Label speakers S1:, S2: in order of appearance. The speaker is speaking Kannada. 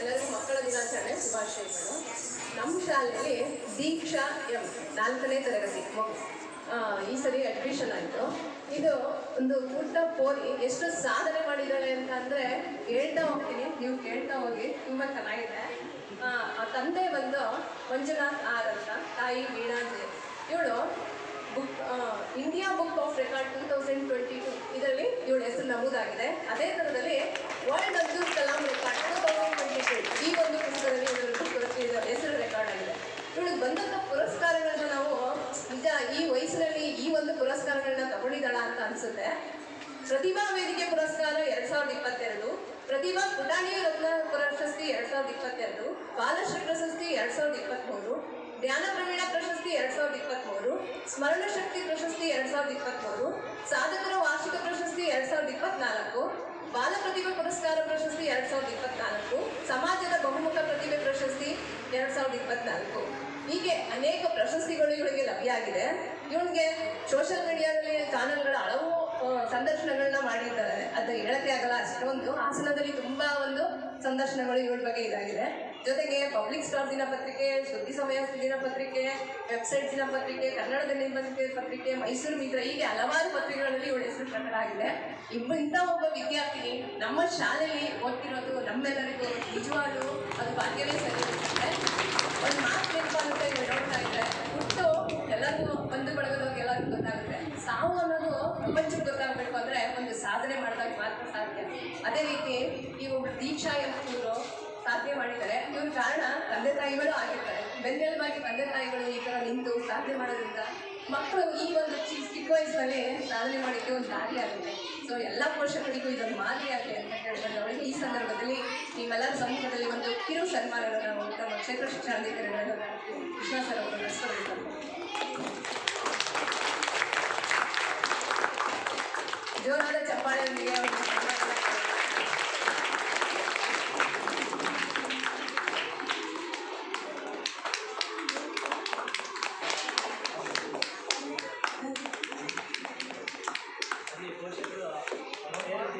S1: ಎಲ್ಲರಿಗೂ ಮಕ್ಕಳ ದಿನಾಚರಣೆ ಶುಭಾಶಯಗಳು. ನಮ್ಮ ಶಾಲೆಯಲ್ಲಿ ದೀಕ್ಷಾ ಎಂ ನಾಲ್ಕನೇ ತರಗತಿ ಈ ಸರಿ ಅಡ್ಮಿಷನ್ ಆಯಿತು. ಇದು ಒಂದು ಪುಟ್ಟ ಪೋಲಿ ಎಷ್ಟು ಸಾಧನೆ ಮಾಡಿದ್ದಾಳೆ ಅಂತ ಅಂದರೆ ಹೇಳ್ತಾ ಹೋಗ್ತೀನಿ. ನೀವು ಕೇಳ್ತಾ ಹೋಗಿ ತುಂಬ ಚೆನ್ನಾಗಿದೆ. ಆ ತಂದೆ ಬಂದು ಮಂಜುನಾಥ್ ಆರ್ ಅಂತ, ತಾಯಿ ವೀಣಾಜೆ ಇವಳು book India book of record two thousand twenty two ಇದರಲ್ಲಿ ಇವಳ ಹೆಸರು ನಮೂದಾಗಿದೆ. ಅದೇ ಥರದಲ್ಲಿ world Abdul Kalam record two thousand twenty two ಈ ಒಂದು ಪುಸ್ತಕದಲ್ಲಿ ಇವರ ಹೆಸರು ರೆಕಾರ್ಡ್ ಆಗಿದೆ ಇವಳಿಗೆ ಬಂದಂಥ ಪುರಸ್ಕಾರಗಳನ್ನ ನಾವು ನಿಜ ಈ ವಯಸ್ಸಿನಲ್ಲಿ ಈ ಒಂದು ಪುರಸ್ಕಾರಗಳನ್ನ ತಗೊಂಡಿದ್ದಾಳ ಅಂತ ಅನ್ಸುತ್ತೆ. ಪ್ರತಿಭಾ ವೇದಿಕೆ ಪುರಸ್ಕಾರ ಎರಡ್ ಸಾವಿರದ ಇಪ್ಪತ್ತೆರಡು. ಪ್ರತಿಭಾ ಪುಟಾಣಿ ರತ್ನ ಪ್ರಶಸ್ತಿ ಎರಡ್ ಸಾವಿರದ ಇಪ್ಪತ್ತೆರಡು. ಬಾಲಶ್ರೀ ಪ್ರಶಸ್ತಿ ಎರಡ್ ಸಾವಿರದ ಇಪ್ಪತ್ತ್ಮೂರು ಜ್ಞಾನ ಪ್ರವೀಣ ಪ್ರಶಸ್ತಿ ಎರಡ್ ಸಾವಿರದ ಇಪ್ಪತ್ತ್ಮೂರು ಸ್ಮರಣ ಶಕ್ತಿ ಪ್ರಶಸ್ತಿ ಎರಡ್ ಸಾವಿರದ ಇಪ್ಪತ್ತ್ಮೂರು ಸಾಧಕರ ವಾರ್ಷಿಕ ಪ್ರಶಸ್ತಿ ಎರಡ್ ಸಾವಿರದ ಇಪ್ಪತ್ನಾಲ್ಕು. ಬಾಲ ಪ್ರತಿಭೆ ಪುರಸ್ಕಾರ ಪ್ರಶಸ್ತಿ ಎರಡ್ ಸಾವಿರದ ಇಪ್ಪತ್ನಾಲ್ಕು. ಸಮಾಜದ ಬಹುಮುಖ ಪ್ರತಿಭೆ ಪ್ರಶಸ್ತಿ ಎರಡ್ ಸಾವಿರದ ಇಪ್ಪತ್ನಾಲ್ಕು. ಹೀಗೆ ಅನೇಕ ಪ್ರಶಸ್ತಿಗಳು ಇವಳಿಗೆ ಲಭ್ಯ ಆಗಿದೆ. ಇವಳಿಗೆ ಸೋಷಿಯಲ್ ಮೀಡಿಯಾದಲ್ಲಿ ಚಾನೆಲ್ಗಳ ಹಲವು ಸಂದರ್ಶನಗಳನ್ನ ಮಾಡಿದ್ದಾರೆ. ಅದು ಹೇಳಕ್ಕೆ ಆಗಲ್ಲ, ಅಷ್ಟೊಂದು ಹಾಸನದಲ್ಲಿ ತುಂಬಾ ಒಂದು ಸಂದರ್ಶನಗಳು ಇವಳ ಬಗ್ಗೆ ಇದಾಗಿದೆ. ಜೊತೆಗೆ ಪಬ್ಲಿಕ್ ಸ್ಟಾರ್ ದಿನಪತ್ರಿಕೆ, ಸುದ್ದಿ ಸಮಯ ದಿನಪತ್ರಿಕೆ ವೆಬ್ಸೈಟ್ ದಿನಪತ್ರಿಕೆ, ಕನ್ನಡ ದಿನಪತ್ರಿಕೆ, ಪತ್ರಿಕೆ, ಮೈಸೂರು ಮಿತ್ರ, ಹೀಗೆ ಹಲವಾರು ಪತ್ರಿಕೆಗಳಲ್ಲಿ ಇವಳ ಹೆಸರು ಪ್ರಕಟ ಆಗಿದೆ ಇಬ್ಬ ಇಂಥ ಒಬ್ಬ ವಿದ್ಯಾರ್ಥಿನಿ ನಮ್ಮ ಶಾಲೆಯಲ್ಲಿ ಓದ್ತಿರೋದು ನಮ್ಮೆಲ್ಲರಿಗೂ ನಿಜವಾಗ್ಲೂ ಅದು ಭಾಗ್ಯವೇ ಸರಿ ಅನ್ಸುತ್ತೆ ಒಂದು ಮಾತು ನೆನಪಾಗುತ್ತೆ ಇವ್ರು ನೋಡ್ತಾ ಇದ್ರೆ ಹುಟ್ಟು ಎಲ್ಲರಿಗೂ ಬಂಧು ಬಳಗದವ್ರಿಗೆ ಎಲ್ಲರಿಗೂ ಸಾವು ಅನ್ನೋದು ಪ್ರಪಂಚಕ್ಕೆ ಗೊತ್ತಾಗಬೇಕು ಅಂದರೆ ಒಂದು ಸಾಧನೆ ಮಾಡಿದಾಗ ಮಾತ್ರ ಸಾಧ್ಯ. ಅದೇ ರೀತಿ ಈ ಒಬ್ಬರು ದೀಕ್ಷಾ ಎಂಬುವರು ಸಾಧನೆ ಮಾಡಿದ್ದಾರೆ. ಇವ್ರ ಕಾರಣ ತಂದೆ ತಾಯಿಗಳು ಆಗಿರ್ತಾರೆ. ಬೆನ್ನೆಲುಬಾಗಿ ತಂದೆ ತಾಯಿಗಳು ಈ ಥರ ನಿಂತು ಸಾಧನೆ ಮಾಡೋದ್ರಿಂದ ಮಕ್ಕಳು ಈ ಒಂದು ಚಿಕ್ಕ ವಯಸ್ಸಲ್ಲಿ ಸಾಧನೆ ಮಾಡಿದ್ದು ಒಂದು ದಾರಿ ಆಗುತ್ತೆ. ಸೊ ಎಲ್ಲ ಪೋಷಕರಿಗೂ ಇದೊಂದು ಮಾದರಿ ಆಗಲಿ ಅಂತ ಹೇಳಿದ್ರೆ ಅವರಿಗೆ ಈ ಸಂದರ್ಭದಲ್ಲಿ ನಿಮ್ಮೆಲ್ಲರ ಸಮ್ಮುಖದಲ್ಲಿ ಒಂದು ಕಿರು ಸನ್ಮಾನವನ್ನು ನಾವು ನಮ್ಮ ಕ್ಷೇತ್ರ ಶಿಕ್ಷಣಾಧಿಕಾರಿಗಳನ್ನು ఏదో చెప్పాలి